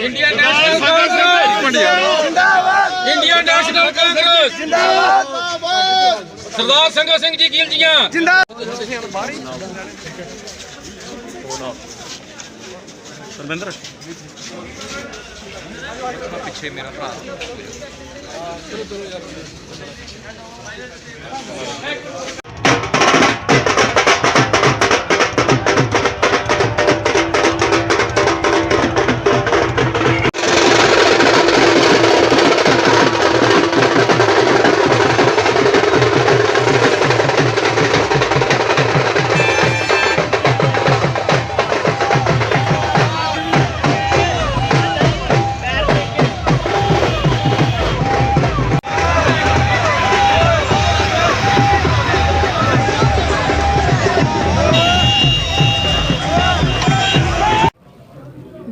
India National Congress. India National Congress. Sardar Sangat Singh ji Gill ਜੀਆਂ ਪਿੱਛੇ ਮੇਰਾ ਭਰਾ।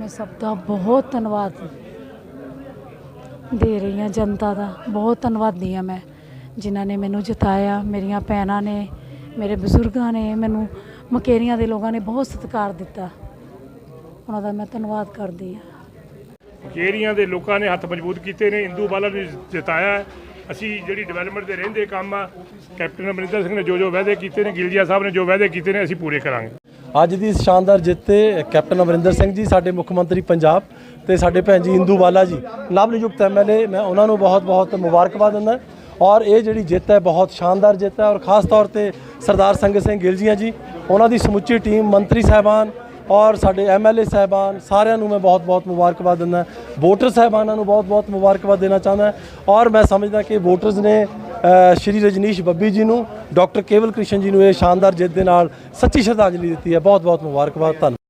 ਮੈਂ ਸਭ ਦਾ ਬਹੁਤ ਧੰਨਵਾਦ ਦੇ ਰਹੀ ਹਾਂ ਜਨਤਾ ਦਾ। ਬਹੁਤ ਧੰਨਵਾਦੀ ਹਾਂ ਮੈਂ, ਜਿਨ੍ਹਾਂ ਨੇ ਮੈਨੂੰ ਜਿਤਾਇਆ, ਮੇਰੀਆਂ ਭੈਣਾਂ ਨੇ, ਮੇਰੇ ਬਜ਼ੁਰਗਾਂ ਨੇ, ਮੈਨੂੰ ਮਕੇਰੀਆਂ ਦੇ ਲੋਕਾਂ ਨੇ ਬਹੁਤ ਸਤਿਕਾਰ ਦਿੱਤਾ। ਉਹਨਾਂ ਦਾ ਮੈਂ ਧੰਨਵਾਦ ਕਰਦੀ ਹਾਂ। ਮਕੇਰੀਆਂ ਦੇ ਲੋਕਾਂ ਨੇ ਹੱਥ ਮਜ਼ਬੂਤ ਕੀਤੇ ਨੇ, ਇੰਦੂ ਬਾਲਾ ਨੇ ਜਿਤਾਇਆ ਹੈ। ਅਸੀਂ ਜਿਹੜੀ ਡਿਵੈਲਪਮੈਂਟ ਦੇ ਰਹਿੰਦੇ ਕੰਮ ਆ, ਕੈਪਟਨ ਅਮਰਿੰਦਰ ਸਿੰਘ ਨੇ ਜੋ ਜੋ ਵਾਅਦੇ ਕੀਤੇ ਨੇ ਗਿਲਜੀਆ ਸਾਹਿਬ ਨੇ ਜੋ ਵਾਅਦੇ ਕੀਤੇ ਨੇ, ਅਸੀਂ ਪੂਰੇ ਕਰਾਂਗੇ। ਅੱਜ ਦੀ ਇਸ ਸ਼ਾਨਦਾਰ ਜਿੱਤ ਤੇ ਕੈਪਟਨ ਅਮਰਿੰਦਰ ਸਿੰਘ ਜੀ, ਸਾਡੇ ਮੁੱਖ ਮੰਤਰੀ ਪੰਜਾਬ ਤੇ ਸਾਡੇ ਭੈਣ ਜੀ ਇੰਦੂ ਬਾਲਾ ਜੀ। ਨਵਨਿਯੁਕਤ ਐਮਐਲਏ ਮੈਂ ਉਹਨਾਂ ਨੂੰ ਬਹੁਤ-ਬਹੁਤ ਮੁਬਾਰਕਬਾਦ ਦਿੰਦਾ। ਔਰ ਇਹ ਜਿਹੜੀ ਜਿੱਤ ਹੈ, ਬਹੁਤ ਸ਼ਾਨਦਾਰ ਜਿੱਤ ਹੈ। ਔਰ ਖਾਸ ਤੌਰ ਤੇ ਸਰਦਾਰ ਸੰਗਤ ਸਿੰਘ ਗਿੱਲ ਜੀਆਂ ਜੀ, ਉਹਨਾਂ ਦੀ ਸਮੁੱਚੀ ਟੀਮ, ਮੰਤਰੀ ਸਾਹਿਬਾਨ ਔਰ ਸਾਡੇ ਐਮਐਲਏ ਸਾਹਿਬਾਨ, ਸਾਰਿਆਂ ਨੂੰ ਮੈਂ ਬਹੁਤ-ਬਹੁਤ ਮੁਬਾਰਕਬਾਦ ਦਿੰਦਾ। ਵੋਟਰ ਸਾਹਿਬਾਨਾਂ ਨੂੰ ਬਹੁਤ-ਬਹੁਤ ਮੁਬਾਰਕਬਾਦ ਦੇਣਾ ਚਾਹੁੰਦਾ। ਔਰ ਮੈਂ ਸਮਝਦਾ ਕਿ ਵੋਟਰਸ ਨੇ ਸ਼੍ਰੀ ਰਜਨੀਸ਼ ਬੱਬੀ ਜੀ ਨੂੰ ਡਾਕਟਰ ਕੇਵਲ ਕ੍ਰਿਸ਼ਨ ਜੀ ਨੂੰ ਇਹ ਸ਼ਾਨਦਾਰ ਜਿੱਤ ਦੇ ਨਾਲ ਸੱਚੀ ਸ਼ਰਧਾਂਜਲੀ ਦਿੱਤੀ ਹੈ। ਬਹੁਤ-ਬਹੁਤ ਮੁਬਾਰਕਬਾਦ। ਧੰਨਵਾਦ।